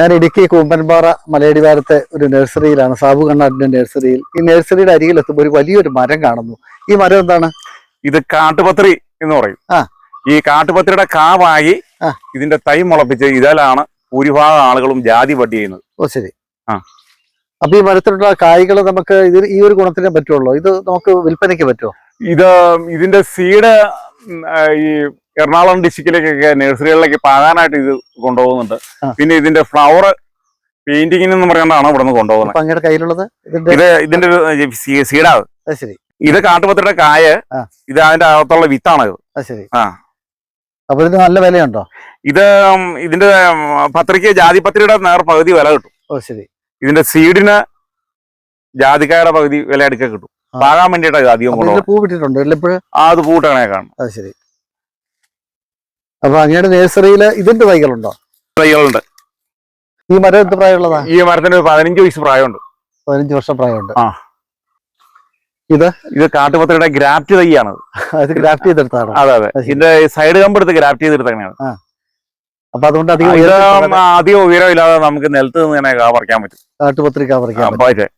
ഞാൻ ഇടുക്കി കൂമ്പൻപാറ മലയടിവാരത്തെ ഒരു നഴ്സറിയിലാണ് സാബു കണ്ണാടിന്റെ നഴ്സറിയിൽ. ഈ നഴ്സറിയുടെ അരികിലെത്തുമ്പോൾ ഒരു വലിയൊരു മരം കാണുന്നു. ഈ മരം എന്താണ്? ഇത് കാട്ടുപത്രി എന്ന് പറയും. ആ. ഈ കാട്ടുപത്രിയുടെ കാവായി ഇതിന്റെ തൈ മുളപ്പിച്ച് ഇതിലാണ് ഭൂരിഭാഗം ആളുകളും ജാതി പട്ടി ചെയ്യുന്നത്. ഓ ശരി. ആ. അപ്പൊ ഈ മരത്തിലുള്ള കായ്കൾ നമുക്ക് ഇത് ഈ ഒരു ഗുണത്തിനെ പറ്റുള്ളൂ. ഇത് നമുക്ക് വിൽപ്പനയ്ക്ക് പറ്റുമോ? ഇത് ഇതിന്റെ സീഡ് ഈ എറണാകുളം ഡിസ്ട്രിക്റ്റിലേക്കൊക്കെ നഴ്സറികളിലേക്ക് പാകാനായിട്ട് ഇത് കൊണ്ടുപോകുന്നുണ്ട്. പിന്നെ ഇതിന്റെ ഫ്ലവർ പെയിന്റിങ്ങിന് എന്ന് പറയുന്നതാണ് ഇവിടെ നിന്ന് കൊണ്ടുപോകുന്നത് അങ്ങയുടെ കയ്യിലുള്ളത്? ഇത് ഇതിന്റെ ഒരു സീ- സീഡാണ് അത് ശരി. ഇത് കാട്ടുപത്രിയുടെ കായ. ഇത് അതിന്റെ അകത്തുള്ള വിത്താണ് ഇത്. അത് ശരി. ആ. അപ്പൊ ഇത് നല്ല വിലയുണ്ടോ? ഇത് ഇതിന്റെ പത്രിക ജാതി ജാതിപത്രിയുടെ നേർ പകുതി വില കിട്ടും. ഓ ശരി. ഇതിന്റെ സീഡിന് ജാതിക്കായുടെ പകുതി വില എടുക്കാൻ കിട്ടും. പാകാൻ വേണ്ടിയിട്ടാണ് അധികം പൂ വിട്ടിട്ടുണ്ട് ആ അത് പൂട്ടണേ കാണും അത് ശരി. അപ്പൊ അങ്ങയുടെ നേഴ്സറിയിൽ ഇതിന്റെ തൈകളുണ്ടോ? തൈകളുണ്ട്. ഈ മരം എന്ത് പ്രായമുള്ളതാ? ഈ മരത്തിന് ഒരു പതിനഞ്ച് വയസ്സ് പ്രായമുണ്ട്. പതിനഞ്ച് വർഷം പ്രായമുണ്ട്. ആ. ഇത്? ഇത് കാട്ടുപത്രിയുടെ ഗ്രാഫ്റ്റ് തൈയാണ് അത് ഗ്രാഫ്റ്റ് ചെയ്തെടുത്താണ് അതെ അതെ. ഇതിന്റെ സൈഡ് കമ്പ് എടുത്ത് ഗ്രാഫ്റ്റ് ചെയ്തെടുത്തങ്ങനെയാണ്. അപ്പൊ അതുകൊണ്ട് അധികം ഉയരം അധികം ഉയരമില്ലാതെ നമുക്ക് നിലത്ത് നിന്ന് തന്നെ കാ പറിക്കാൻ പറ്റും. പറിക്കാൻ ആ, പറ്റും. പറ്റും.